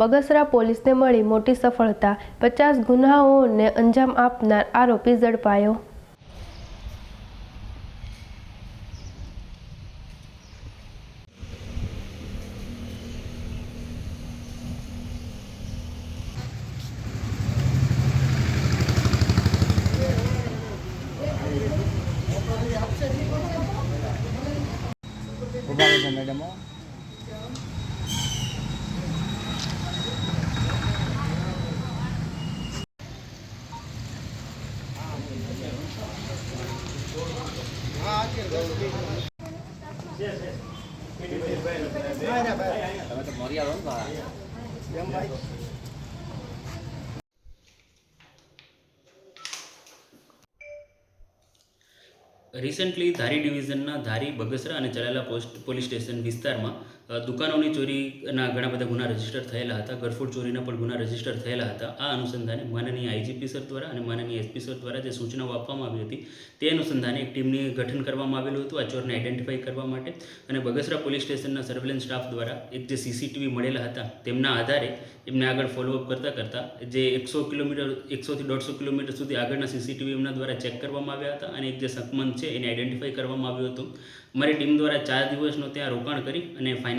બગસરા પોલીસને મળી મોટી સફળતા. પચાસ ગુનાઓને અંજામ આપનાર આરોપી ઝડપાયો. મેડમ રિસન્ટલી ધારી ડિવિઝનના ધારી બગસરા અને ચલાલા પોસ્ટ પોલીસ સ્ટેશન વિસ્તારમાં દુકાનોની ચોરીના ઘણા બધા ગુના રજિસ્ટર થયેલા હતા ગરફોડ ચોરીના પણ ગુના રજિસ્ટર થયેલા હતા. આ અનુસંધાને માનનીય આઈજીપી સર દ્વારા અને માનનીય એસપી સર દ્વારા જે સૂચનાઓ આપવામાં આવી હતી, તે અનુસંધાને એક ટીમની ગઠન કરવામાં આવેલું હતું. આ ચોરને આઈડેન્ટિફાઈ કરવા માટે અને બગસરા પોલીસ સ્ટેશનના સર્વેલન્સ સ્ટાફ દ્વારા એક જે સીસીટીવી મળેલા હતા, તેમના આધારે એમને આગળ ફોલોઅપ કરતાં કરતાં જે એકસો કિલોમીટર, એકસોથી દોઢસો કિલોમીટર સુધી આગળના સીસીટીવી એમના દ્વારા ચેક કરવામાં આવ્યા હતા અને એક જે સકમંદ છે એને આઈડેન્ટિફાઈ કરવામાં આવ્યું હતું. મારી ટીમ દ્વારા ચાર દિવસનો ત્યાં રોકાણ કરી અને ફાઇનલી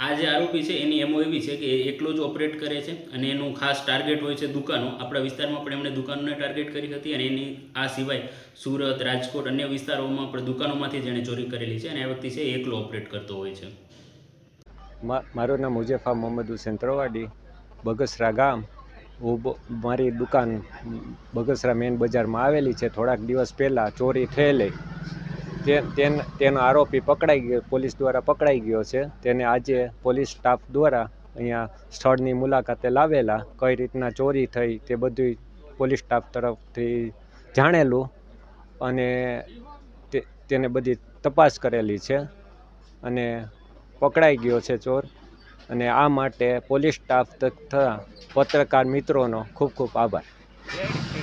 આ જે આરોપી છે, એની એમો એવી છે કે એકલો જ ઓપરેટ કરે છે અને એનું ખાસ ટાર્ગેટ હોય છે દુકાનો. આપણા વિસ્તારમાં પણ એમણે દુકાનોને ટાર્ગેટ કરી હતી અને એની આ સિવાય સુરત, રાજકોટ અન્ય વિસ્તારોમાં પણ દુકાનોમાંથી જેણે ચોરી કરેલી છે અને આ વ્યક્તિ છે એકલો ઓપરેટ કરતો હોય છે. મારું નામ મુજેફા મોહમ્મદ હુસેન ત્રવાડી, બગસરા ગામ. હું મારી દુકાન બગસરા મેન બજારમાં આવેલી છે. થોડાક દિવસ પહેલાં ચોરી થયેલી. તેન આરોપી પકડાઈ ગયો, પોલીસ દ્વારા પકડાઈ ગયો છે. તેને આજે પોલીસ સ્ટાફ દ્વારા અહીંયા સ્થળની મુલાકાતે લાવેલા, કઈ રીતના ચોરી થઈ તે બધું પોલીસ સ્ટાફ તરફથી જાણેલું અને તેને બધી તપાસ કરેલી છે અને પકડાઈ ગયો છે ચોર. અને આ માટે પોલીસ સ્ટાફ તથા પત્રકાર મિત્રોનો ખૂબ ખૂબ આભાર.